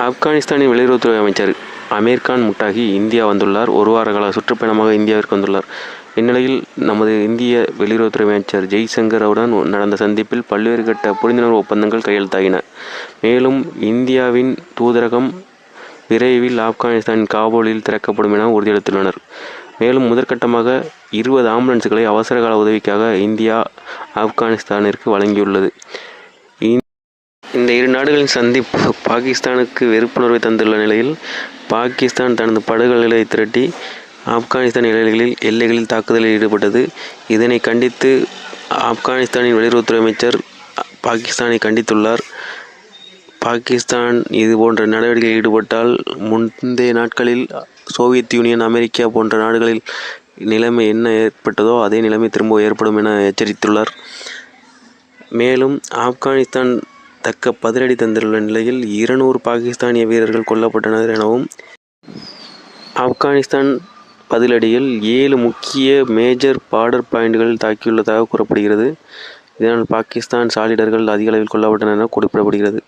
ஆப்கானிஸ்தானின் வெளியுறவுத்துறை அமைச்சர் அமீர் கான் முட்டாகி இந்தியா வந்துள்ளார். ஒரு வார கால சுற்றுப்பயணமாக இந்தியாவிற்கு வந்துள்ளார். இந்நிலையில் நமது இந்திய வெளியுறவுத்துறை அமைச்சர் ஜெய்சங்கர் அவருடன் நடந்த சந்திப்பில் பல்வேறு கட்ட புரிந்துணர்வு ஒப்பந்தங்கள் கையெழுத்தாகின. மேலும் இந்தியாவின் தூதரகம் விரைவில் ஆப்கானிஸ்தானின் காபூலில் திறக்கப்படும் என உறுதியளித்துள்ளனர். மேலும் முதற்கட்டமாக இருபது ஆம்புலன்ஸ்களை அவசரகால உதவிக்காக இந்தியா ஆப்கானிஸ்தானிற்கு வழங்கியுள்ளது. இந்த இரு நாடுகளின் சந்திப்பு பாகிஸ்தானுக்கு வெறுப்புணர்வை தந்துள்ள நிலையில் பாகிஸ்தான் தனது படுகொலைகளை திரட்டி ஆப்கானிஸ்தான் எல்லைகளில் எல்லைகளில் தாக்குதலில் ஈடுபட்டது. இதனை கண்டித்து ஆப்கானிஸ்தானின் வெளியுறவுத்துறை அமைச்சர் பாகிஸ்தானை கண்டித்துள்ளார். பாகிஸ்தான் இது போன்ற நடவடிக்கையில் ஈடுபட்டால் முந்தைய நாட்களில் சோவியத் யூனியன் அமெரிக்கா போன்ற நாடுகளில் நிலைமை என்ன ஏற்பட்டதோ அதே நிலைமை திரும்ப ஏற்படும் என எச்சரித்துள்ளார். மேலும் ஆப்கானிஸ்தான் தக்க பதிலடி தந்துள்ள நிலையில் இருநூறு பாகிஸ்தானிய வீரர்கள் கொல்லப்பட்டனர் எனவும் ஆப்கானிஸ்தான் பதிலடியில் ஏழு முக்கிய மேஜர் பார்டர் பாயிண்ட்கள் தாக்கியுள்ளதாக கூறப்படுகிறது. இதனால் பாகிஸ்தான் சாலிடர்கள் அதிக அளவில் கொல்லப்பட்டனர் என குறிப்பிடப்படுகிறது.